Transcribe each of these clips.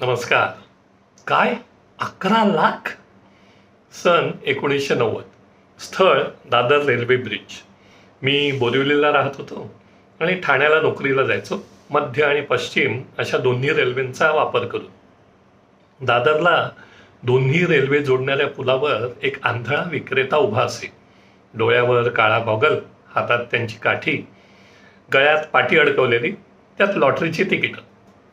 नमस्कार. काय? अकरा लाख? सन एकोणीसशे नव्वद. स्थळ दादर रेल्वे ब्रिज. मी बोरिवलीला राहत होतो आणि ठाण्याला नोकरीला जायचो. मध्य आणि पश्चिम अशा दोन्ही रेल्वेंचा वापर करून. दादरला दोन्ही रेल्वे जोडणाऱ्या पुलावर एक आंधळा विक्रेता उभा असे. डोळ्यावर काळा गॉगल हातात त्यांची काठी गळ्यात पाठी अडकवलेली त्यात लॉटरीची तिकीटं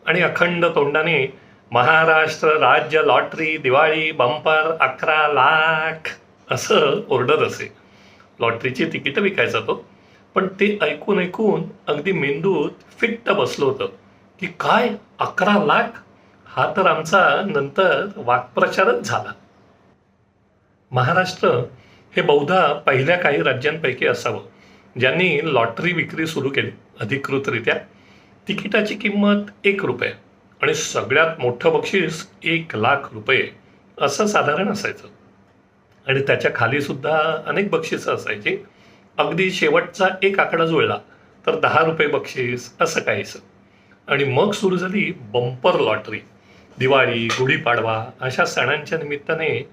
आणि अखंड तोंडाने महाराष्ट्र राज्य लॉटरी दिवाळी बंपर अकरा लाख असं ऑर्डर असे. लॉटरीची तिकीटं विकायचा तो. पण ते ऐकून ऐकून अगदी मेंदूत फिट्ट बसलं होतं की काय अकरा लाख? हा तर आमचा नंतर वाक्प्रचारच झाला. महाराष्ट्र हे बहुधा पहिल्या काही राज्यांपैकी असावं. ज्यांनी लॉटरी विक्री सुरू केली अधिकृतरित्या. तिकिटाची किंमत एक रुपये. आणि सगळ्यात मोठं बक्षीस एक लाख रुपये असं साधारण असायचं. आणि त्याच्याखाली सुद्धा अनेक बक्षिसं असायची. अगदी शेवटचा एक आकडा जुळला तर दहा रुपये बक्षीस असं काहीसं. आणि मग सुरू झाली बंपर लॉटरी. दिवाळी गुढीपाडवा अशा सणांच्या निमित्ताने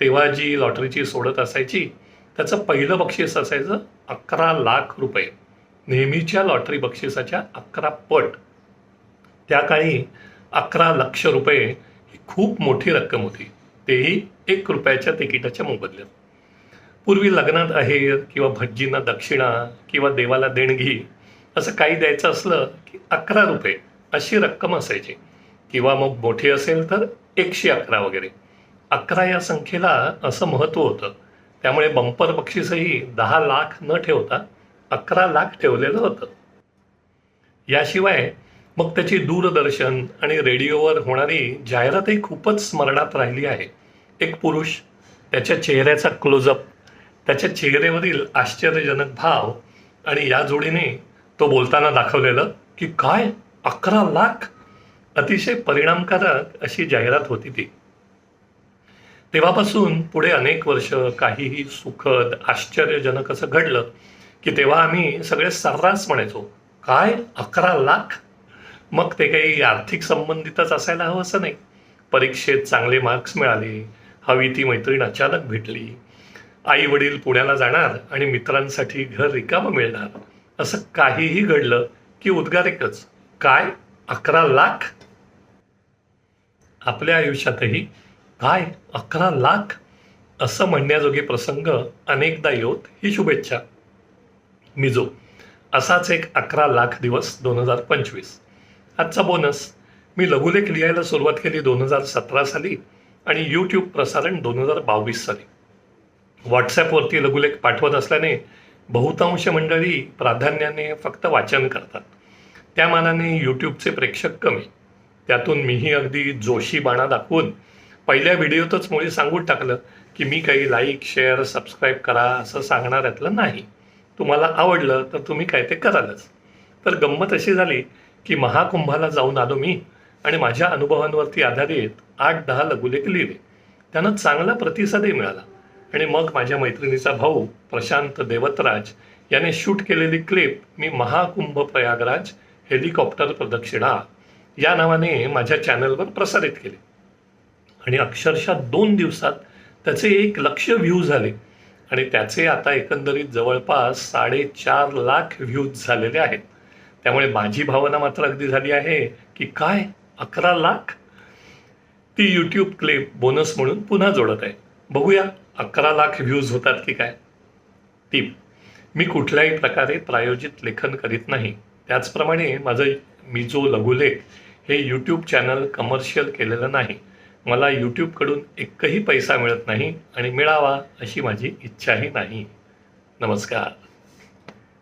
तेव्हा जी लॉटरीची सोडत असायची त्याचं पहिलं बक्षीस असायचं अकरा लाख रुपये. नेहमीच्या लॉटरी बक्षिसाच्या अकरा पट. त्या काळी अकरा लक्ष रुपये ही खूप मोठी रक्कम होती. तेही एक रुपयाच्या तिकिटाच्या मोबदल्यात. पूर्वी लग्नात आहेर किंवा भज्जींना दक्षिणा किंवा देवाला देणगी असं काही द्यायचं असलं की अकरा रुपये अशी रक्कम असायची. किंवा मग मोठी असेल तर एकशे अकरा वगैरे. अकरा या संख्येला असं महत्त्व होतं. त्यामुळे बंपर बक्षीसही दहा लाख न ठेवता अकरा लाख ठेवलेलं होतं. याशिवाय मग त्याची दूरदर्शन आणि रेडिओवर होणारी जाहिरातही खूपच स्मरणात राहिली आहे. एक पुरुष त्याच्या चेहऱ्याचा क्लोजअप त्याच्या चेहऱ्यावरील आश्चर्यजनक भाव आणि या जोडीने तो बोलताना दाखवलेलं की काय? अकरा लाख? अतिशय परिणामकारक अशी जाहिरात होती ती. तेव्हापासून पुढे अनेक वर्ष काहीही सुखद आश्चर्यजनक असं घडलं की तेव्हा आम्ही सगळे सर्रास म्हणायचो काय? अकरा लाख? मग ते काही आर्थिक संबंधितच असायला हवं असं नाही. परीक्षेत चांगले मार्क्स मिळाले हवी ती मैत्रीण अचानक भेटली. आई वडील पुण्याला जाणार आणि मित्रांसाठी घर रिकामं मिळणार. असं काहीही घडलं की उद्गार एकच काय? अकरा लाख? आपल्या आयुष्यातही काय? अकरा लाख? असं म्हणण्याजोगे प्रसंग अनेकदा येत ही शुभेच्छा. मिजो असाच एक अकरा लाख दिवस दोन हजार पंचवीस. आजचा बोनस मी लघुलेख लिहायला सुरुवात केली दोन हजार सतरा साली आणि यूट्यूब प्रसारण दोन हजार बावीस साली. व्हॉट्सॲपवरती लघुलेख पाठवत असल्याने बहुतांश मंडळी प्राधान्याने फक्त वाचन करतात. त्या मानाने यूट्यूबचे प्रेक्षक कमी. त्यातून मीही अगदी जोशी बाणा दाखवून पहिल्या व्हिडिओतच मुळी सांगून टाकलं की मी काही लाईक शेअर सबस्क्राईब करा असं सांगणाऱ्यातलं नाही. तुम्हाला आवडलं तर तुम्ही काय ते करालच. तर गंमत अशी झाली की महाकुंभाला जाऊन आलो मी आणि माझ्या अनुभवांवरती आधारित आठ दहा लघुलेख लिहिले. त्यानं चांगला प्रतिसादही मिळाला. आणि मग माझ्या मैत्रिणीचा भाऊ प्रशांत देवतराज याने शूट केलेली क्लिप मी महाकुंभ प्रयागराज हेलिकॉप्टर प्रदक्षिणा या नावाने माझ्या चॅनलवर प्रसारित केली. आणि अक्षरशः दोन दिवसात त्याचे एक लक्ष व्ह्यू झाले. आणि त्याचे आता एकंदरीत जवळपास साडेचार लाख व्ह्यूज झालेले आहेत. त्यामुळे माझी भावना मात्र अगदी झाली आहे की काय अकरा लाख? ती यूट्यूब क्लिप बोनस म्हणून पुन्हा जोडत आहे. बघूया अकरा लाख व्ह्यूज होतात की काय? टीप मी कुठल्याही प्रकारे प्रायोजित लेखन करीत नाही. त्याचप्रमाणे माझं मी जो लघुलेख हे यूट्यूब चॅनल कमर्शियल केलेलं नाही. मला यूट्यूबकडून एकही पैसा मिळत नाही आणि मिळावा अशी माझी इच्छाही नाही. नमस्कार.